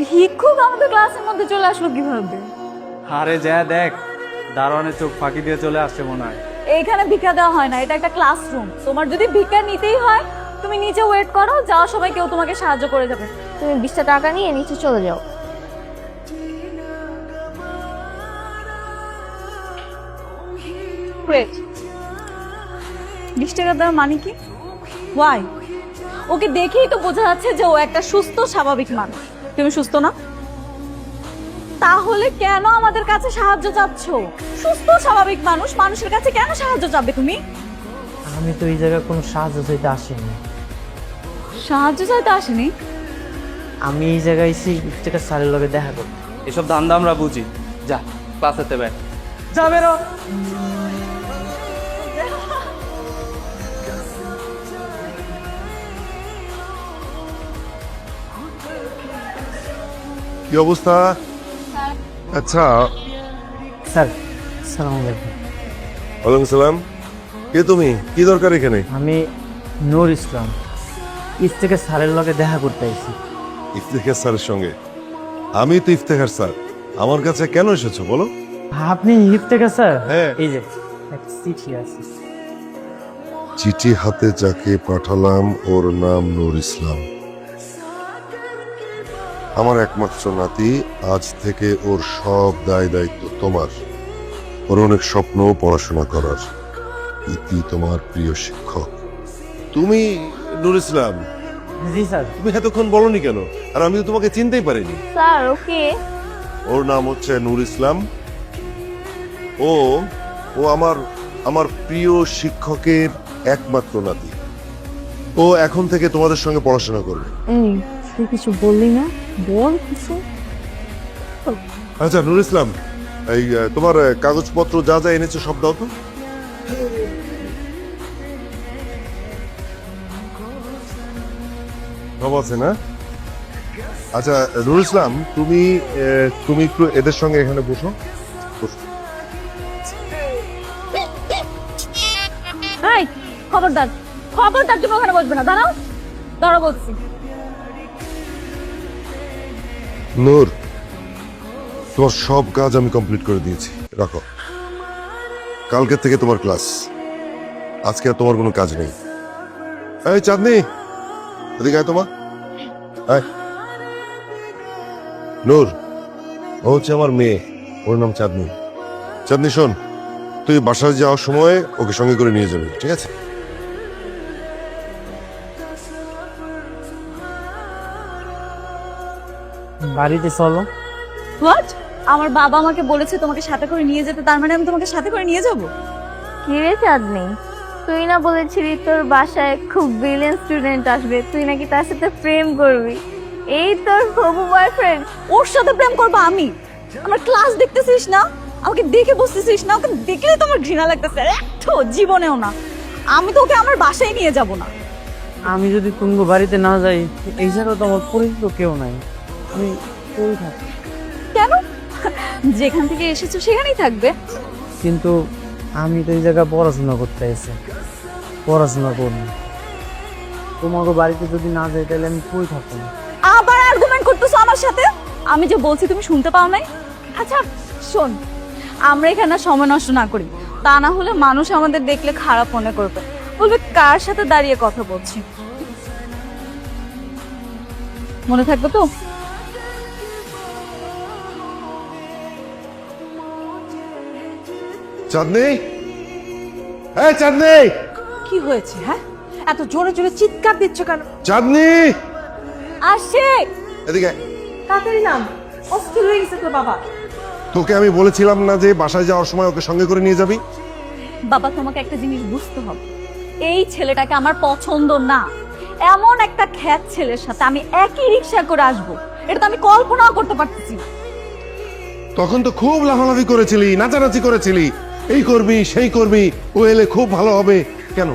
ভিক্ষুক আমাদের ক্লাসের মধ্যে চলে আসলো কীভাবে? আরে যা দেখ দারোয়ানের চোখ ফাঁকি দিয়ে চলে আসছে মনে হয়। এইখানে ভিক্ষা দেওয়া হয় না এটা একটা ক্লাসরুম তোমার যদি ভিক্ষা নিতেই হয় তুমি নিচে ওয়েট করো যাওয়ার সময় কেউ তোমাকে সাহায্য করে যাবে। তুমি বিশটা টাকা নিয়ে নিচে চলে যাও। ওয়েট বিশ টাকা দেওয়ার মানে কি? ওয়াই ওকে দেখেই তো বোঝা যাচ্ছে যে ও একটা সুস্থ স্বাভাবিক মানুষ। তুমি সুস্থ না? তাহলে কেন আমাদের কাছে সাহায্য চাচ্ছ? সুস্থ স্বাভাবিক মানুষ মানুষের কাছে কেন সাহায্য চাবে তুমি? আমি তো এই জায়গায় কোনো সাহায্য চাইতে আসিনি। সাহায্য চাইতে আসেনি? আমি এই জায়গায় এসে ইফতেকার স্যারের লগে দেখা করতে এসব ধান্দা আমরা বুঝি। যা ক্লাসেতে ব্যাগ যা বেরো। কি অবস্থা? আচ্ছা। স্যার সালাম আলাইকুম। ওয়ালাইকুম সালাম। কে তুমি? কি দরকার এখানে? আমি নূর ইসলাম। ইফতেকার স্যারের লগে দেখা করতে আইছি। ইফতেখার স্যারের সঙ্গে? আমি তো ইফতেখার স্যার। আমার কাছে কেন এসেছ বলো? আপনি ইফতেকার স্যার? হ্যাঁ। এই যে একটা চিঠি আছে। চিঠি হাতে যাকে পাঠালাম ওর নাম নূর ইসলাম। আমার একমাত্র নাতি আজ থেকে ওর সব দায় দায়িত্ব তোমার। ওর অনেক স্বপ্ন পড়াশোনা করার। ইতি তোমার প্রিয় শিক্ষক। তুমি নুর ইসলাম জি স্যার। তুমি এতক্ষণ বলনি কেন? আর আমি তো তোমাকে চিনতেই পারিনি। Sir okay. ওর নাম হচ্ছে নূর ইসলাম। ও ও আমার আমার প্রিয় শিক্ষকের একমাত্র নাতি। ও এখন থেকে তোমাদের সঙ্গে পড়াশোনা করবে। তুই কিছু বললি না? বল কিছু? আচ্ছা নূর ইসলাম এই তোমার কাগজপত্র যা যা এনেছো সব দাও তো। সব আছে না? আচ্ছা নূর ইসলাম তুমি তুমি একটু এদের সঙ্গে এখানে বসো। খবরদার। খবরদার তুমি ওখানে বসবে না। দাঁড়াও। দাঁড়াও বলছি। নূর, তোমার সব কাজ আমি কমপ্লিট করে দিয়েছি। রাখো। কালকে থেকে তোমার ক্লাস। আজকে আর তোমার কোনো কাজ নেই। এই চাঁদনি, এদিকে আয় তোমার নূর, ও হচ্ছে আমার মেয়ে, ওর নাম চাঁদনি। চাঁদনি, শোন, তুই বাসায় যাওয়ার সময় ওকে সঙ্গে করে নিয়ে যাবি, ঠিক আছে? বাড়িতে চলো। হোয়াট আমার বাবা আমাকে বলেছে তোমাকে সাথে করে নিয়ে যেতে তার মানে আমি তোমাকে সাথে করে নিয়ে যাব? কিরে চাঁদনি? তুই না বলেছিলি তোর বাসায় খুব ব্রিলিয়েন্ট স্টুডেন্ট আসবে তুই নাকি তার সাথে প্রেম করবি। এই তোর হবু বয়ফ্রেন্ড ওর সাথে প্রেম করব আমি? আমার ক্লাস দেখতেছিস না? আমাকে দেখে বসতেছিস না? ওকে দেখলে তোমার ঘৃণা লাগতেছে। একটু জীবনেও না। আমি তো ওকে আমার বাসায় নিয়ে যাব না। আমি যদি কুঙ্গু বাড়িতে না যাই এই জায়গায় তো আমার পরিচিত কেউ নাই। আমি কই থাকি কেন? যেখান থেকে এসেছ সেখানেই থাকবে। কিন্তু আমি তো এই জায়গায় পড়াশোনা করতে এসে পড়াশোনা করব তোমাকে বাড়িতে যদি না যাই তাহলে আমি কই থাকব? আবার আর্গুমেন্ট করতেছো আমার সাথে? আমি যে বলছি তুমি শুনতে পাও নাই? আচ্ছা শোন আমরা এখানে সময় নষ্ট না করি। তা না হলে মানুষ আমাদের দেখলে খারাপ মনে করবে। বলবে কার সাথে দাঁড়িয়ে কথা বলছি? মনে থাকবে তো? চাঁদনি? হ্যাঁ চাঁদনি! কি হয়েছে হ্যাঁ? এত জোরে জোরে চিৎকার দিচ্ছ কেন? চাঁদনি! আসে এদিকে। তাড়াতাড়ি নাম। অস্থির হয়ে গেছে তোর বাবা। তোকে আমি বলেছিলাম না যে বাসায় যাওয়ার সময় ওকে সঙ্গে করে নিয়ে যাবি? বাবা তোমাকে একটা জিনিস বুঝতে হবে। এই ছেলেটাকে আমার পছন্দ না। এমন একটা খ্যাত ছেলের সাথে আমি একই রিক্সা করে আসব। এটা তো আমি কল্পনাও করতে পারতেছি না। তখন তো খুব লাফালাফি করেছিলি নাচানাচি করেছিলি। এই করবি সেই করবি ও এলে খুব ভালো হবে। কেন?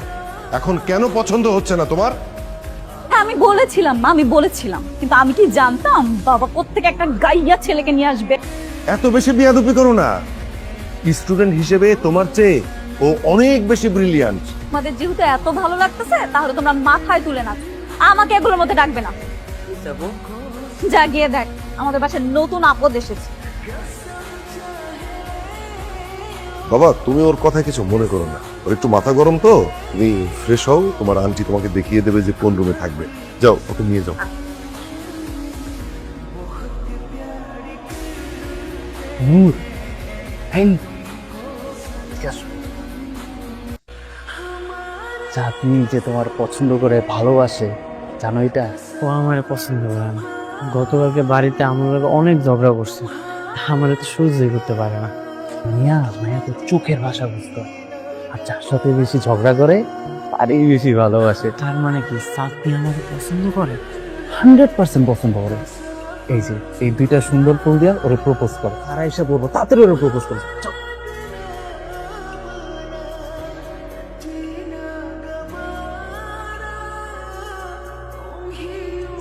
এখন কেন পছন্দ হচ্ছে না তোমার? হ্যাঁ আমি বলেছিলাম মা, আমি বলেছিলাম। কিন্তু আমি কি জানতাম? বাবা কোত্থেকে একটা গাইয়া ছেলেকে নিয়ে আসবে। এত বেশি বিয়াদুপি করো না। স্টুডেন্ট হিসেবে তোমার চেয়ে ও অনেক বেশি ব্রিলিয়ান্ট। তোমাদের যেহেতু এত ভালো লাগতেছে তাহলে তোমরা মাথায় তুলে নাচ। আমাকে এগুলোর মধ্যে ডাকবে না। যা গিয়ে দেখ আমাদের বাসায় নতুন আপদ এসেছে। বাবা তুমি ওর কথা কিছু মনে করো না। ওর একটু মাথা গরম তো? তুমি ফ্রেশ হও তোমার আন্টি তোমাকে দেখিয়ে দেবে যে কোন রুমে থাকবে। যাও ওকে নিয়ে যাও। নূর হ্যাঁ চাঁদনি যে তোমার পছন্দ করে ভালোবাসে জানো এটা? ও আমার পছন্দ করে না। গতকালকে বাড়িতে আমার অনেক ঝগড়া করছে। আমার তো সহ্যই করতে পারে না। মিয়া, মায়া তো চোখের ভাষা বুঝতো। আর যার সাথে বেশি ঝগড়া করে, তারই বেশি ভালোবাসে। তার মানে কি চাঁদনি আমাকে পছন্দ করে? হান্ড্রেড পার্সেন্ট পছন্দ করে। এই যে, এই দুইটা সুন্দর ফুল দিয়া ওরে প্রপোজ করে। তারা এসে বলব, তাড়াতাড়ি ওরে প্রপোজ করে।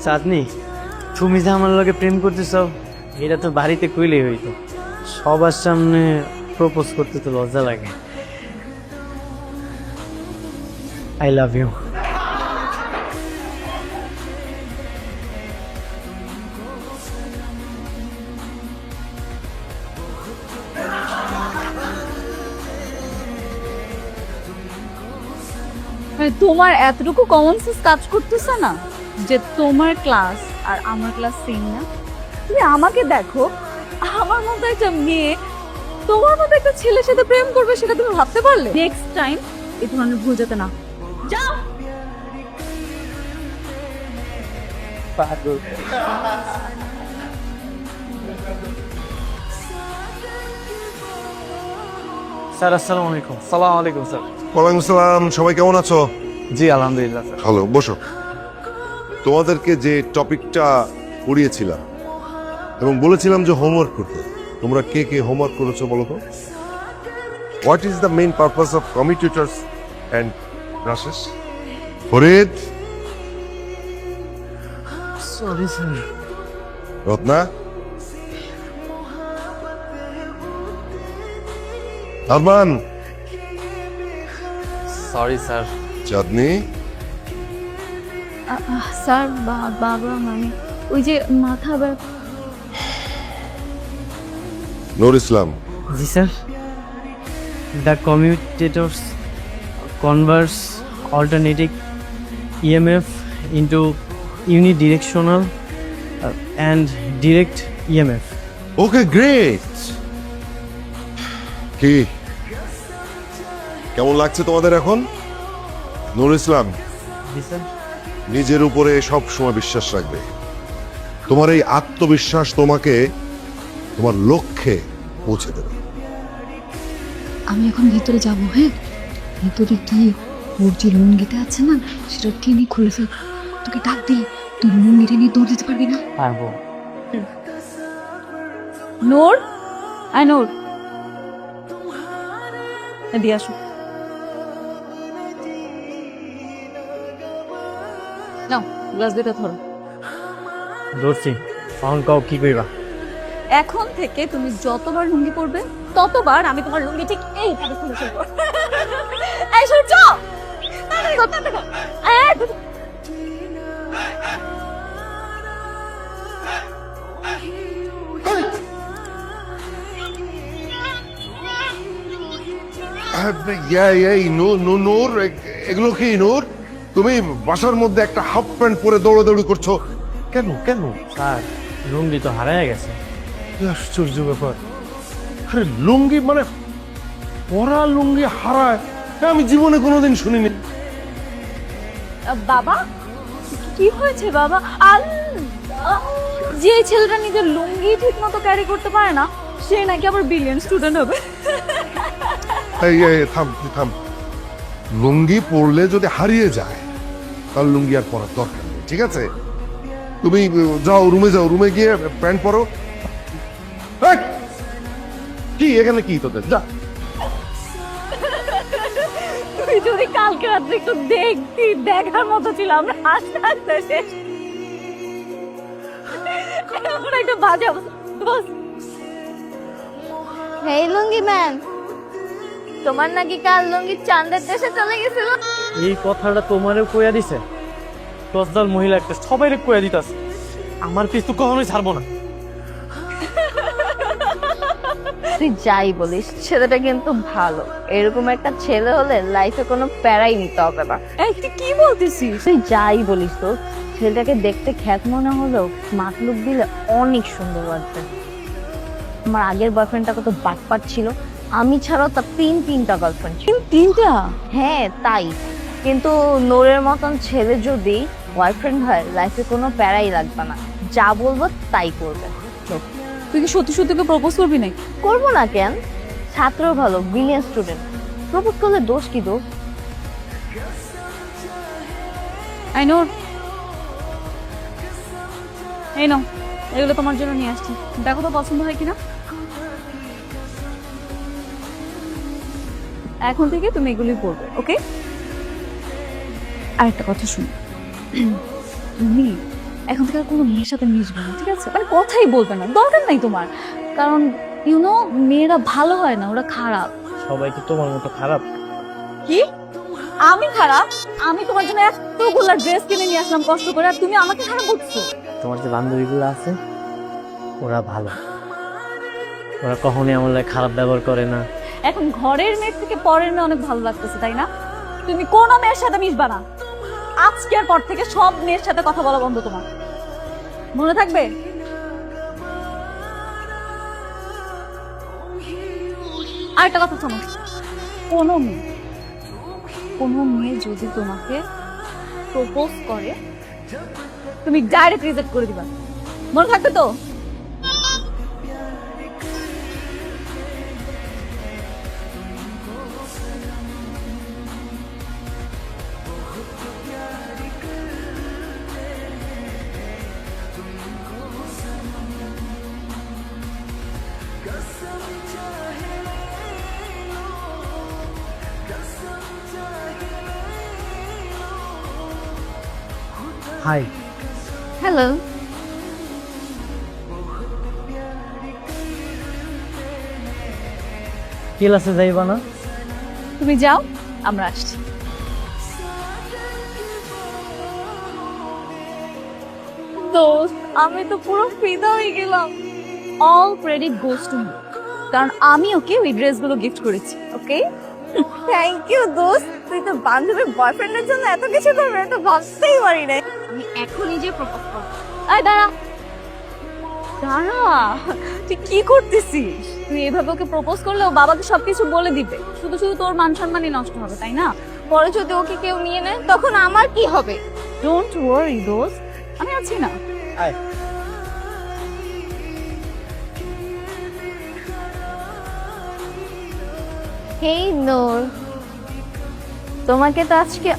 চাঁদনি তুমি যে আমার লগে প্রেম করতেছ, এটা তো বাড়িতে কইলেই হইতো। সবার সামনে প্রপোজ করতে তো লজ্জা লাগে। আই লাভ ইউ তোমার এতটুকু কমন সেন্স কাজ করতেছে না? যে তোমার ক্লাস আর আমার ক্লাস সেম না। তুমি আমাকে দেখো আমার মতো একটা মেয়ে তোমার মতো একটা ছেলের সাথে প্রেম করবে সেটা তুমি ভাবতে পারলে? নেক্সট টাইম এই ধরনের ভুল যাতে না। যাও! স্যার আসসালামু আলাইকুম। সালাম আলাইকুম স্যার। ওয়ালাইকুম সালাম সবাই কেমন আছো? জি আলহামদুলিল্লাহ স্যার। ভালো বসো। তোমাদেরকে যে টপিকটা পড়িয়েছিলাম এবং বলেছিলাম যে হোমওয়ার্ক করতে। তোমরা কে কে হোমওয়ার্ক করেছ বলো তো? What is the main purpose of commutators and crashes Farid? Sorry sir Ratna? Arman sorry sir Chandni? Sir বাবা মানে ওই যে মাথা ব্যথা নুর ইসলাম। জি sir. The commutators converse alternative EMF into unidirectional and direct EMF okay great কি? কেমন লাগছে তোমাদের এখন? নুর ইসলাম জি স্যার। নিজের উপরে সব সময় বিশ্বাস রাখবে। তোমার এই আত্মবিশ্বাস তোমাকে তোমার লক্ষ্যে পৌঁছে দেবে। আমি এখন ভিতরে যাব হ্যাঁ? ভিতরে গিয়ে ওর যে লুঙ্গিটা আছে না সেটা টেনে খুলে ফেল। তোকে ডাক দিই তুই লুঙ্গিটা নিয়ে দৌড় দিতে পারবি না? পারব। নূর? আই নূর। দিয়ে আসো। নাও গ্লাস দুটো ধরো। ধরছি। কাউ কি কইবা? এখন থেকে তুমি যতবার লুঙ্গি পরবে ততবার আমি তোমার লুঙ্গি ঠিক এইভাবে খুলে ফেলব। এই সূর্য নূর এগুলো কি নূর? তুমি বাসার মধ্যে একটা হাফ প্যান্ট পরে দৌড়াদৌড়ি করছ। কেন কেন? স্যার লুঙ্গি তো হারায় গেছে। আশ্চর্য ব্যাপার। আরে লুঙ্গি মানে পরা লুঙ্গি হারায় এ আমি জীবনে কোনোদিন শুনিনি। বাবা কি হয়েছে বাবা? আল যে ছেলেটা নিজের লুঙ্গি ঠিক মতো ক্যারি করতে পারে না সে নাকি আবার বিলিয়ন স্টুডেন্ট হবে। এই এই থাম থাম। লুঙ্গি পরলে যদি হারিয়ে যায় তাহলে লুঙ্গি আর পরার দরকার নেই ঠিক আছে? তুমি যাও রুমে যাও রুমে গিয়ে প্যান্ট পরো! কি এখানে কি তোদের? যা। তুই যদি কালকে রাত্রে একটু দেখতি দেখার মতো ছিল আমরা হাসতে হাসতে শেষ এমন একটা বাজে বস, হেই লুঙ্গি ম্যান। তোমার নাকি কাল লুঙ্গি চাঁদের দেশে চলে গেছিল? এই কথাটা তোমারও কইয়া দিছে। দশদাল মহিলা একটা সবাই কইয়া দিতাস আমার পিস তো কখনোই ছাড়বো না। তুই যাই বলিস ছেলেটা কিন্তু ভালো। এরকম একটা ছেলে হলে লাইফে কোনো প্যারাই নিতে হবে না। এই তুই কি বলতেছিস? তুই যাই বলিস তো ছেলেটাকে দেখতে খ্যাত মনে হলেও মাতলুক দিলে অনেক সুন্দর লাগবে আমার আগের বয়ফ্রেন্ডটা কত বাটপাট ছিল আমি ছাড়াও তার তিন তিনটা গার্লফ্রেন্ড ছিল। তিনটা? হ্যাঁ তাই। কিন্তু নোরের মতন ছেলে যদি বয়ফ্রেন্ড হয় লাইফে কোনো প্যারাই লাগবে না। যা বলব তাই করবে। চুপ। তুই কি সত্যি সত্যি প্রপোজ করবি নাকি? করব না কেন? ছাত্র ভালো ব্রিলিয়ান্ট স্টুডেন্ট প্রপোজ করলে দোষ কি দোষ আই নো। এই নাও এগুলো তোমার জন্য নিয়ে আসছি। দেখো তো পছন্দ হয় কিনা। এখন থেকে তুমি এগুলি পড়বে ওকে আরেকটা কথা শুনো। তুমি এখন থেকে আর কোনো মেয়ের সাথে মিশবে না ঠিক আছে? মানে কথাই বলবে না দরকার নাই তোমার। কারণ ইউনো মেয়েরা ভালো হয় না ওরা খারাপ। সবাই কি তোমার মতো খারাপ? কি? আমি খারাপ? আমি তোমার জন্য এতগুলা ড্রেস কিনে নিয়ে আসলাম কষ্ট করে আর তুমি আমাকে খারাপ বলছো? তোমার যে বান্ধবীগুলো আছে ওরা ভালো। ওরা কখনোই আমার লাগে খারাপ ব্যবহার করে না। এখন ঘরের মেয়ের থেকে পরের মেয়ে অনেক ভালো লাগতেছে তাই না? তুমি কোনো মেয়ের সাথে মিশবা না। আজকের পর থেকে সব মেয়ের সাথে কথা বলা বন্ধ তোমার। মনে থাকবে? আর একটা কথা শোনো। কোনো মেয়ে কোনো মেয়ে যদি তোমাকে প্রপোজ করে, তুমি ডাইরেক্ট রিজেক্ট করে দিবা। মনে থাকবে তো? হাই হ্যালো ক্লাসে যাইবা না? তুমি যাও আমরা আসছি। দোস্ত আমি তো পুরো ফিদা হয়ে গেলাম। All credit goes to me কারণ আমি ওকে ওই ড্রেসগুলো গিফট করেছি ওকে থ্যাংক ইউ দোস্ত। তুই তো বান্ধবীর বয়ফ্রেন্ডের জন্য এত কিছু করবে এটা ভাবতেই পারি না আমি এখনই যে প্রপোজ করব। আয় দাঁড়া। দাঁড়া। তুই কি করতেছিস? তুই এভাবে ওকে প্রপোজ করলে ও বাবাকে সবকিছু বলে দিবে। শুধু শুধু তোর মান সম্মানই নষ্ট হবে তাই না? পরে যদি ওকে কেউ নিয়ে নেয় তখন আমার কি হবে? ডোন্ট ওয়ারি দোস্ত। আমি আছি না। আয়। হেই নূর। তোমাকে তো আজকে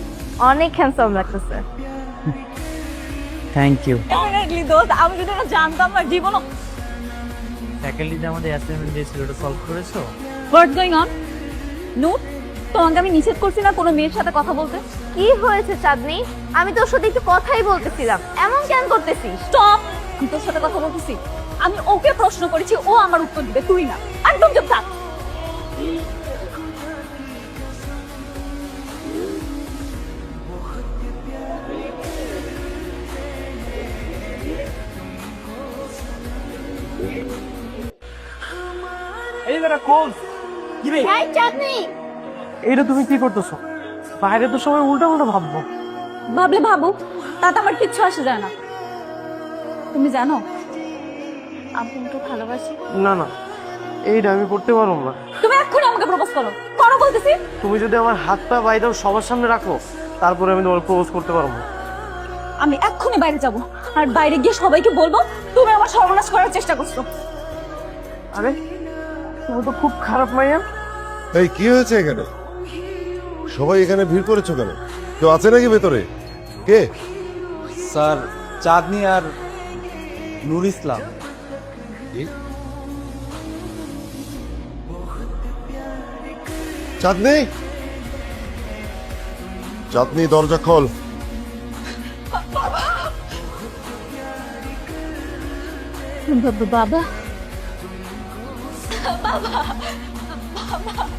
অনেক হ্যান্ডসাম লাগতেছে। থ্যাংক ইউ ডেফিনেটলি দোস্ত আমি যদি এটা জানতাম না জীবনও ফ্যাকাল্টিতে আমাদের অ্যাসাইনমেন্ট দিয়েছিল ওটা সলভ করেছ? হোয়াটস গোয়িং অন নো তোমাকে আমি নিষেধ করছি না কোনো মেয়ের সাথে কথা বলতে? কি হয়েছে চাঁদনি? আমি তোর সাথে একটু কথাই বলতেছিলাম। এমন কেন করতেছিস? স্টপ আমি তোর সাথে কথা বলতেছি। আমি ওকে প্রশ্ন করেছি ও আমার উত্তর দিবে তুই না। একদম চুপ থাক। চাঁদনি। এইটা তুমি কি করতেছো? বাইরে তো সবাই উল্টা উল্টা ভাববো। ভাবলে ভাবো তাতে আমার কিচ্ছু আসে যায় না। তুমি জানো তোমাকে ভালোবাসি। না না এইটা আমি করতে পারব না। তুমি এক্ষুনি আমাকে প্রপোজ করো। করো বলতেছি। তুমি যদি আমার হাত পা বাইরে সবার সামনে রাখো তারপরে আমি তোমার প্রপোজ করতে পারব। আমি এক্ষুনি বাইরে যাব আর বাইরে গিয়ে সবাইকে বলব তুমি আমার সর্বনাশ করার চেষ্টা করছ। আরে তুমি তো খুব খারাপ মাইয়া। এই কি হয়েছে এখানে? সবাই এখানে ভিড় করেছ কেন? কেউ আছে নাকি ভেতরে? কে? স্যার চাঁদনি আর নুর ইসলাম। চাঁদনি? চাঁদনি দরজা খোল। বাবা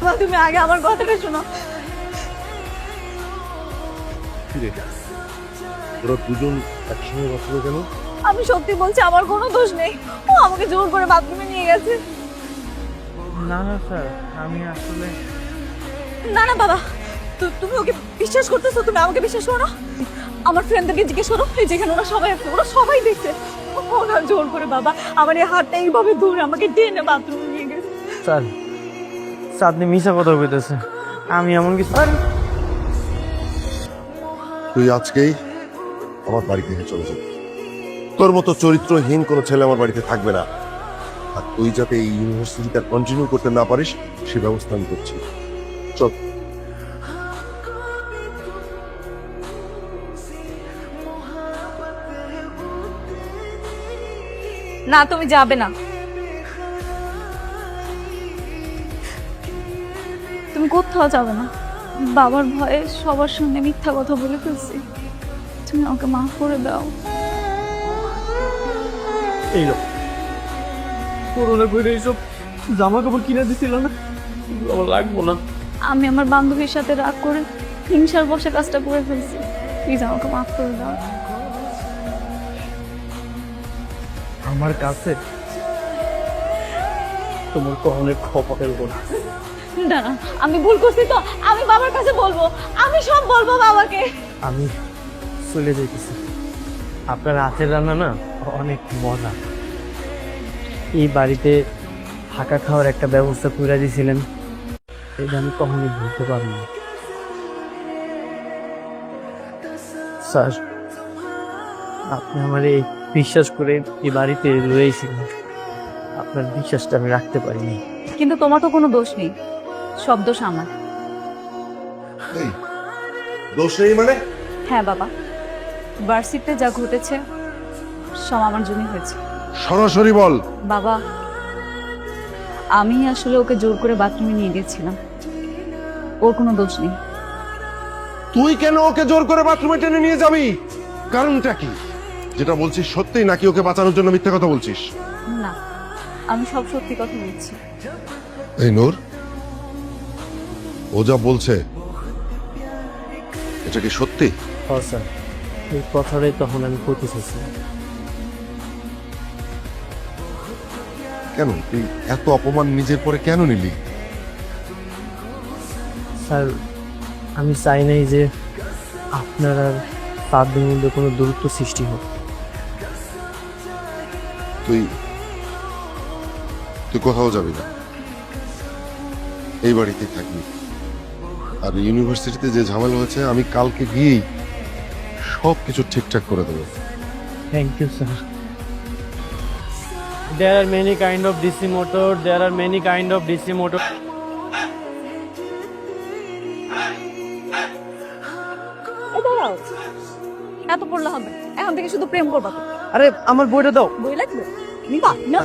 বাবা তুমি আগে আমার কথাটা শোনো। ওরা দুজন একসঙ্গে বসল কেন? আমি সত্যি বলছি আমার কোনো দোষ নেই। ও আমাকে জোর করে বাথরুমে নিয়ে গেছে। না না স্যার আমি আসলে না না বাবা। তু- তুমি ওকে বিশ্বাস করতেছো? তুমি আমাকে বিশ্বাস করো না? আমার ফ্রেন্ডদেরকে জিজ্ঞেস করো এই যেখানে ওরা সবাই আছে ওরা সবাই দেখছে। ওরা জোর করে বাবা। আমার এই হাতটা এইভাবে ধরে আমাকে টেনে বাথরুমে স্যার স্যার আপনি মিশা কথা কইতেছে। আমি এমন কিছু আরে তুই আজকেই আমার বাড়ি থেকে চলে যাবি। তোর মতো চরিত্রহীন কোনো ছেলে আমার বাড়িতে থাকবে না। আর তুই যাতে এই ইউনিভার্সিটিটা কন্টিনিউ করতে না পারিস সে ব্যবস্থা আমি করছি। চল। না তুমি যাবে না। কোথাও যাবে না। বাবার ভয়ে সবার সামনে মিথ্যা কথা বলে ফেলছি। তুমি আমাকে মাফ করে দাও। এই লোক করোনা করে এইসব জামা কাপড় কিনে দিছিল না? আমার লাগবো না। আমি আমার বান্ধবীর সাথে রাগ করে হিংসার বসে কাজটা করে ফেলছি। প্লিজ আমাকে মাফ করে দাও। আমার কাছে তোমার কখনো ফেলব না। না না আমি ভুল করছি তো আমি বাবার কাছে বলব আমি সব বলব বাবাকে। আমি চলে যেতেছি আপনার হাতের রান্না না অনেক মজা। এই বাড়িতে থাকা খাওয়ার একটা ব্যবস্থা করে দিয়েছিলেন। এটা আমি কখনোই ভুলতে পারব না। স্যার আপনি আমার এই বিশ্বাস করে এই বাড়িতে রয়েছিলেন আপনার বিশ্বাসটা আমি রাখতে পারিনি। কিন্তু তোমার তো কোনো দোষ নেই। সব দোষ আমার। দোষ নেই মানে? হ্যাঁ বাবা ভার্সিটিতে যা ঘটেছে সব আমার জন্যই হয়েছে। সরাসরি বল। বাবা আমি আসলে ওকে জোর করে বাথরুমে নিয়ে গেছিলাম ওর কোনো দোষ নেই। তুই কেন ওকে জোর করে বাথরুমে টেনে নিয়ে যাবি? কারণটা কি? যেটা বলছিস সত্যি নাকি ওকে বাঁচানোর জন্য মিথ্যা কথা বলছিস? না আমি সব সত্যি কথা বলছি। এই নূর ও যা বলছে এটা কি সত্যি? হ স্যার। এই কথাটাই তখন আমি করতে চাইছিলাম। কেন? তুই এত অপমান নিজের পরে কেন নিলি? স্যার আমি চাই নাই যে আপনার আর তাদের মধ্যে কোনো দূরত্ব সৃষ্টি হোক। তুই তুই কোথাও যাবি না। এই বাড়িতেই থাকবি। আর ইউনিভার্সিটিতে যে ঝামেলা হয়েছে আমি কালকে গিয়েই সব কিছু ঠিকঠাক করে দেবো। Thank you sir There are many kind of DC motor. There are many kind of DC motor. এই দাঁড়াও। এত পড়লে হবে। এখন থেকে শুধু প্রেম করবা তো আরে আমার বইটা দাও। বই লাগবে? নিবা? না।